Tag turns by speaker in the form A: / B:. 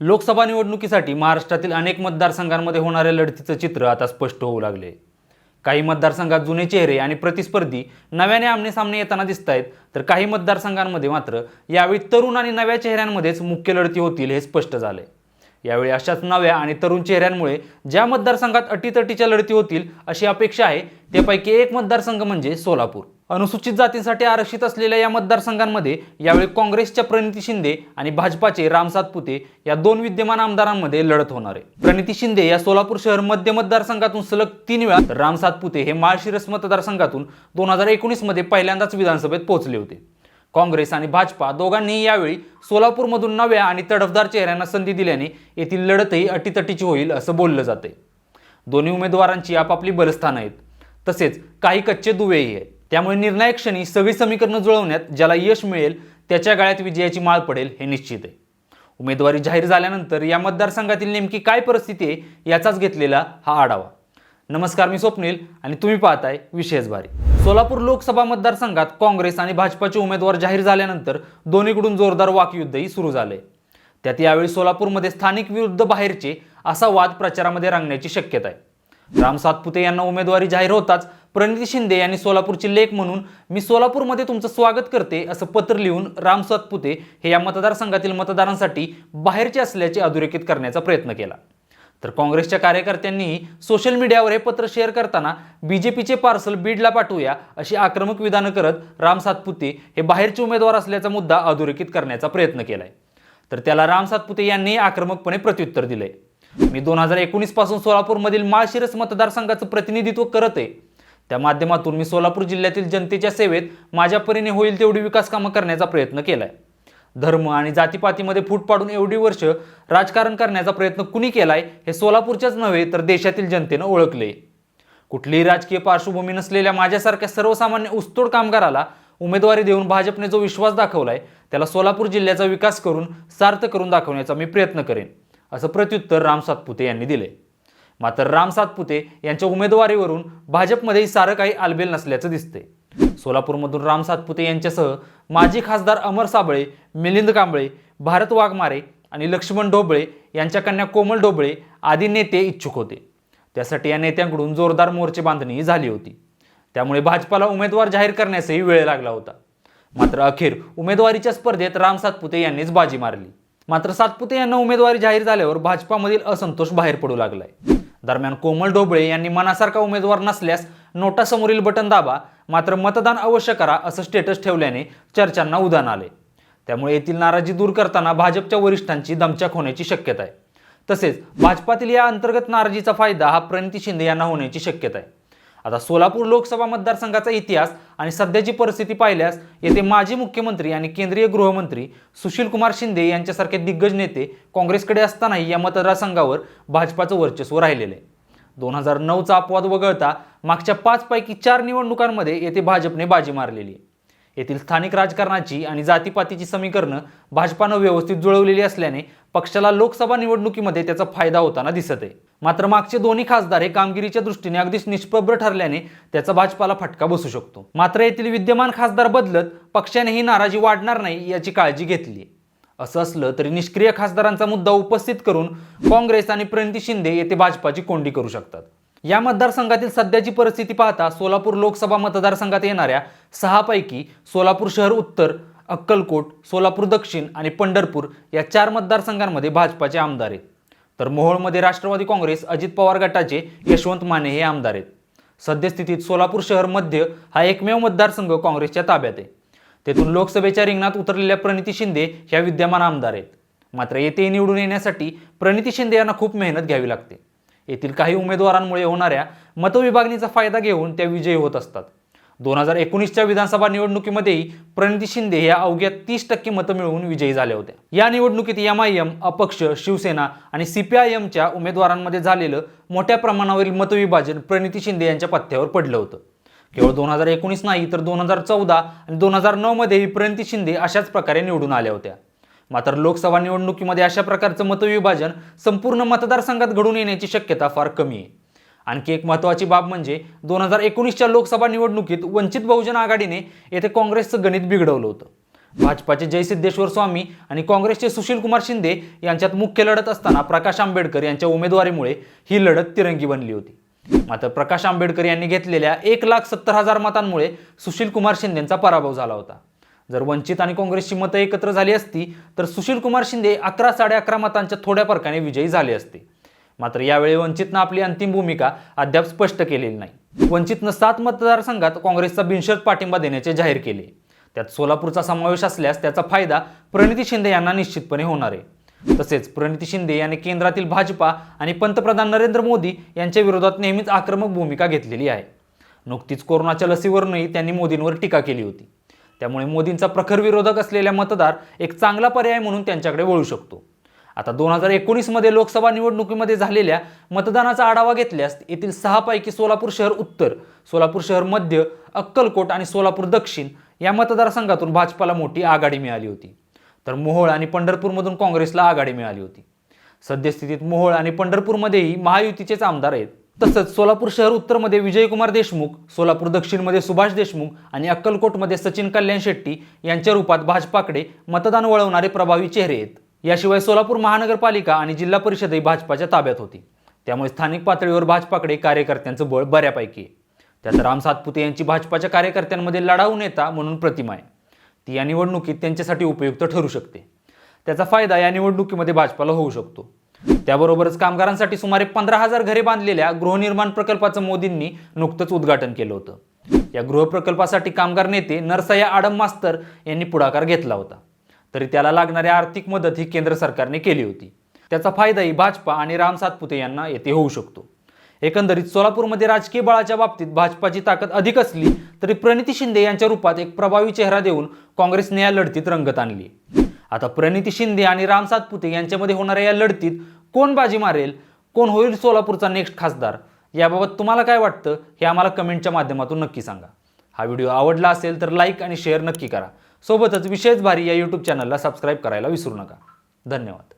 A: लोकसभा निवडणुकीसाठी महाराष्ट्रातील अनेक मतदारसंघांमध्ये होणाऱ्या लढतीचं चित्र आता स्पष्ट होऊ लागले. काही मतदारसंघात जुने चेहरे आणि प्रतिस्पर्धी नव्याने आमने सामने येताना दिसत आहेत तर काही मतदारसंघांमध्ये मात्र यावेळी तरुण आणि नव्या चेहऱ्यांमध्येच मुख्य लढती होतील हे स्पष्ट झाले यावेळी अशाच नव्या आणि तरुण चेहऱ्यांमुळे ज्या मतदारसंघात अटीतटीच्या लढती होतील अशी अपेक्षा आहे त्यापैकी एक मतदारसंघ म्हणजे सोलापूर. अनुसूचित जातींसाठी आरक्षित असलेल्या या मतदारसंघांमध्ये यावेळी काँग्रेसच्या प्रणिती शिंदे आणि भाजपाचे राम सातपुते या दोन विद्यमान आमदारांमध्ये लढत होणार आहे. प्रणिती शिंदे या सोलापूर शहर मध्य मतदारसंघातून सलग तीन वेळा राम सातपुते हे माळशिरस मतदारसंघातून दोन हजार एकोणीसमध्ये पहिल्यांदाच विधानसभेत पोहोचले होते. काँग्रेस आणि भाजपा दोघांनीही यावेळी सोलापूरमधून नव्या आणि तडफदार चेहऱ्यांना संधी दिल्याने येथील लढतही अटीतटीची होईल असं बोललं जाते दोन्ही उमेदवारांची आपापली बलस्थानं आहेत. तसेच काही कच्चे दुवेही आहेत. त्यामुळे निर्णायक क्षणी सगळी समीकरणं जुळवण्यात ज्याला यश मिळेल त्याच्या गाळ्यात विजयाची माळ पडेल हे निश्चित आहे. उमेदवारी जाहीर झाल्यानंतर या मतदारसंघातील नेमकी काय परिस्थिती आहे याचाच घेतलेला हा आढावा. नमस्कार मी स्वप्नील आणि तुम्ही पाहताय विशेष भारी सोलापूर लोकसभा मतदारसंघात काँग्रेस आणि भाजपाचे उमेदवार जाहीर झाल्यानंतर दोन्हीकडून जोरदार वाकयुद्धही सुरू झाले. त्यात यावेळी सोलापूरमध्ये स्थानिक विरुद्ध बाहेरचे असा वाद प्रचारामध्ये रांगण्याची शक्यता आहे राम सातपुते यांना उमेदवारी जाहीर होताच प्रणिती शिंदे यांनी सोलापूरची लेख म्हणून मी सोलापूरमध्ये तुमचं स्वागत करते असं पत्र लिहून राम सातपुते हे या मतदारसंघातील मतदारांसाठी बाहेरचे असल्याचे अधोरेखित करण्याचा प्रयत्न केला. तर काँग्रेसच्या कार्यकर्त्यांनीही सोशल मीडियावर हे पत्र शेअर करताना बीजेपीचे पार्सल बीडला पाठवूया अशी आक्रमक विधानं करत राम सातपुते हे बाहेरचे उमेदवार असल्याचा मुद्दा अधोरेखित करण्याचा प्रयत्न केलाय. तर त्याला राम सातपुते यांनी आक्रमकपणे प्रत्युत्तर दिलंय. मी दोन हजार एकोणीसपासून सोलापूरमधील माळशिरस मतदारसंघाचं प्रतिनिधित्व करत आहे. त्या माध्यमातून मी सोलापूर जिल्ह्यातील जनतेच्या सेवेत माझ्या परीने होईल तेवढी विकास कामं करण्याचा प्रयत्न केलाय. धर्म आणि जातीपातीमध्ये फूट पाडून एवढी वर्ष राजकारण करण्याचा प्रयत्न कुणी केलाय हे सोलापूरच्याच नव्हे तर देशातील जनतेनं ओळखले. कुठलीही राजकीय पार्श्वभूमी नसलेल्या माझ्यासारख्या सर्वसामान्य उस्तोड कामगाराला उमेदवारी देऊन भाजपने जो विश्वास दाखवलाय त्याला सोलापूर जिल्ह्याचा विकास करून सार्थ करून दाखवण्याचा मी प्रयत्न करेन असं प्रत्युत्तर राम सातपुते यांनी दिले. मात्र राम सातपुते यांच्या उमेदवारीवरून भाजपमध्येही सारं काही आलबेल नसल्याचं दिसते सोलापूरमधून राम सातपुते यांच्यासह माजी खासदार अमर साबळे मिलिंद कांबळे भारत वाघमारे आणि लक्ष्मण ढोबळे यांच्या कन्या कोमल ढोबळे आदी नेते इच्छुक होते. त्यासाठी या नेत्यांकडून जोरदार मोर्चे बांधणी झाली होती. त्यामुळे भाजपाला उमेदवार जाहीर करण्यासही वेळ लागला होता. मात्र अखेर उमेदवारीच्या स्पर्धेत राम सातपुते यांनीच बाजी मारली. मात्र सातपुते यांना उमेदवारी जाहीर झाल्यावर भाजपामधील असंतोष बाहेर पडू लागलाय. दरम्यान कोमल ढोबळे यांनी मनासारखा उमेदवार नसल्यास नोटासमोरील बटन दाबा मात्र मतदान अवश्य करा असं स्टेटस ठेवल्याने चर्चांना उदान आले. त्यामुळे येथील नाराजी दूर करताना भाजपच्या वरिष्ठांची दमछाक होण्याची शक्यता आहे. तसेच भाजपातील या अंतर्गत नाराजीचा फायदा हा प्रणिती शिंदे यांना होण्याची शक्यता आहे. आता सोलापूर लोकसभा मतदारसंघाचा इतिहास आणि सध्याची परिस्थिती पाहिल्यास येथे माजी मुख्यमंत्री आणि केंद्रीय गृहमंत्री सुशीलकुमार शिंदे यांच्यासारखे दिग्गज नेते काँग्रेसकडे असतानाही या मतदारसंघावर भाजपाचं वर्चस्व राहिलेलं आहे. दोन हजार नऊचा अपवाद वगळता मागच्या पाचपैकी चार निवडणुकांमध्ये येथे भाजपने बाजी मारलेली आहे. येथील स्थानिक राजकारणाची आणि जातीपातीची समीकरणं भाजपानं व्यवस्थित जुळवलेली असल्याने पक्षाला लोकसभा निवडणुकीमध्ये त्याचा फायदा होताना दिसत आहे. मात्र मागचे दोन्ही खासदार हे कामगिरीच्या दृष्टीने अगदीच निष्प्रभ ठरल्याने त्याचा भाजपाला फटका बसू शकतो. मात्र येथील विद्यमान खासदार बदलत पक्षाने ही नाराजी वाढणार नाही याची काळजी घेतली असं असलं तरी निष्क्रिय खासदारांचा मुद्दा उपस्थित करून काँग्रेस आणि प्रणिती शिंदे येथे भाजपाची कोंडी करू शकतात. या मतदारसंघातील सध्याची परिस्थिती पाहता सोलापूर लोकसभा मतदारसंघात येणाऱ्या सहापैकी सोलापूर शहर उत्तर अक्कलकोट सोलापूर दक्षिण आणि पंढरपूर या चार मतदारसंघांमध्ये भाजपाचे आमदार आहेत. तर मोहोळमध्ये राष्ट्रवादी काँग्रेस अजित पवार गटाचे यशवंत माने हे आमदार आहेत. सद्यस्थितीत सोलापूर शहर मध्य हा एकमेव मतदारसंघ काँग्रेसच्या ताब्यात आहे. तेथून लोकसभेच्या रिंगणात उतरलेल्या प्रणिती शिंदे ह्या विद्यमान आमदार आहेत. मात्र येथे निवडून येण्यासाठी प्रणिती शिंदे यांना खूप मेहनत घ्यावी लागते. येथील काही उमेदवारांमुळे होणाऱ्या मतविभागणीचा फायदा घेऊन त्या विजयी होत असतात. दोन हजार एकोणीसच्या विधानसभा निवडणुकीमध्येही प्रणिती शिंदे या अवघ्या तीस टक्के मतं मिळवून विजयी झाल्या होत्या या निवडणुकीत एम आय एम अपक्ष शिवसेना आणि सीपीआयएमच्या उमेदवारांमध्ये झालेलं मोठ्या प्रमाणावरील मतविभाजन प्रणिती शिंदे यांच्या पथ्यावर पडलं होतं. केवळ दोन हजार एकोणीस नाही तर दोन हजार चौदा आणि दोन हजार नऊमध्येही प्रणिती शिंदे अशाच प्रकारे निवडून आल्या होत्या. मात्र लोकसभा निवडणुकीमध्ये अशा प्रकारचं मतविभाजन संपूर्ण मतदारसंघात घडून येण्याची शक्यता फार कमी आहे. आणखी एक महत्त्वाची बाब म्हणजे दोन हजार एकोणीसच्या लोकसभा निवडणुकीत वंचित बहुजन आघाडीने येथे काँग्रेसचं गणित बिघडवलं होतं. भाजपाचे जयसिद्धेश्वर स्वामी आणि काँग्रेसचे सुशील कुमार शिंदे यांच्यात मुख्य लढत असताना प्रकाश आंबेडकर यांच्या उमेदवारीमुळे ही लढत तिरंगी बनली होती. मात्र प्रकाश आंबेडकर यांनी घेतलेल्या एक लाख सत्तर हजार मतांमुळे सुशील कुमार शिंदेचा पराभव झाला होता. जर वंचित आणि काँग्रेसची मतं एकत्र झाली असती तर सुशील कुमार शिंदे अकरा साडे अकरा मतांच्या थोड्या फरकाने विजयी झाले असते. मात्र यावेळी वंचितनं आपली अंतिम भूमिका अद्याप स्पष्ट केलेली नाही. वंचितनं सात मतदारसंघात काँग्रेसचा बिनशर्त पाठिंबा देण्याचे जाहीर केले. त्यात सोलापूरचा समावेश असल्यास त्याचा फायदा प्रणिती शिंदे यांना निश्चितपणे होणार आहे. तसेच प्रणिती शिंदे यांनी केंद्रातील भाजपा आणि पंतप्रधान नरेंद्र मोदी यांच्या विरोधात नेहमीच आक्रमक भूमिका घेतलेली आहे. नुकतीच कोरोनाच्या लसीवरूनही त्यांनी मोदींवर टीका केली होती. त्यामुळे मोदींचा प्रखर विरोधक असलेल्या मतदार एक चांगला पर्याय म्हणून त्यांच्याकडे वळू शकतो. आता दोन हजार एकोणीसमध्ये लोकसभा निवडणुकीमध्ये झालेल्या मतदानाचा आढावा घेतल्यास येथील सहापैकी सोलापूर शहर उत्तर सोलापूर शहर मध्य अक्कलकोट आणि सोलापूर दक्षिण या मतदारसंघातून भाजपाला मोठी आघाडी मिळाली होती. तर मोहोळ आणि पंढरपूरमधून काँग्रेसला आघाडी मिळाली होती. सद्यस्थितीत मोहोळ आणि पंढरपूरमध्येही महायुतीचेच आमदार आहेत. तसंच सोलापूर शहर उत्तरमध्ये विजयकुमार देशमुख सोलापूर दक्षिणमध्ये सुभाष देशमुख आणि अक्कलकोटमध्ये सचिन कल्याण शेट्टी यांच्या रूपात भाजपाकडे मतदान वळवणारे प्रभावी चेहरे आहेत. याशिवाय सोलापूर महानगरपालिका आणि जिल्हा परिषदही भाजपाच्या ताब्यात होती. त्यामुळे स्थानिक पातळीवर भाजपाकडे कार्यकर्त्यांचं बळ बऱ्यापैकी आहे. त्यात राम सातपुते यांची भाजपाच्या कार्यकर्त्यांमध्ये लढाऊ नेता म्हणून प्रतिमा आहे. ती या निवडणुकीत त्यांच्यासाठी उपयुक्त ठरू शकते. त्याचा फायदा या निवडणुकीमध्ये भाजपाला होऊ शकतो. त्याबरोबरच कामगारांसाठी सुमारे पंधरा हजार घरे बांधलेल्या गृहनिर्माण प्रकल्पाचं मोदींनी नुकतंच उद्घाटन केलं होतं. या गृहप्रकल्पासाठी कामगार नेते नरसया आडम मास्तर यांनी पुढाकार घेतला होता. तरी त्याला लागणारी आर्थिक मदत ही केंद्र सरकारने केली होती. त्याचा फायदाही भाजपा आणि राम सातपुते यांना येथे होऊ शकतो. एकंदरीत सोलापूरमध्ये राजकीय बळाच्या बाबतीत भाजपाची ताकद अधिक असली तरी प्रणिती शिंदे यांच्या रूपात एक प्रभावी चेहरा देऊन काँग्रेसने या लढतीत रंगत आणली. आता प्रणिती शिंदे आणि राम सातपुते यांच्यामध्ये होणाऱ्या या लढतीत कोण बाजी मारेल? कोण होईल सोलापूरचा नेक्स्ट खासदार? याबाबत तुम्हाला काय वाटतं? हे आम्हाला कमेंटच्या माध्यमातून नक्की सांगा. हा व्हिडिओ आवडला असेल तर लाईक आणि शेअर नक्की करा. सोबतच विशेष भारी या यूट्यूब चॅनलला सबस्क्राईब करायला विसरू नका. धन्यवाद.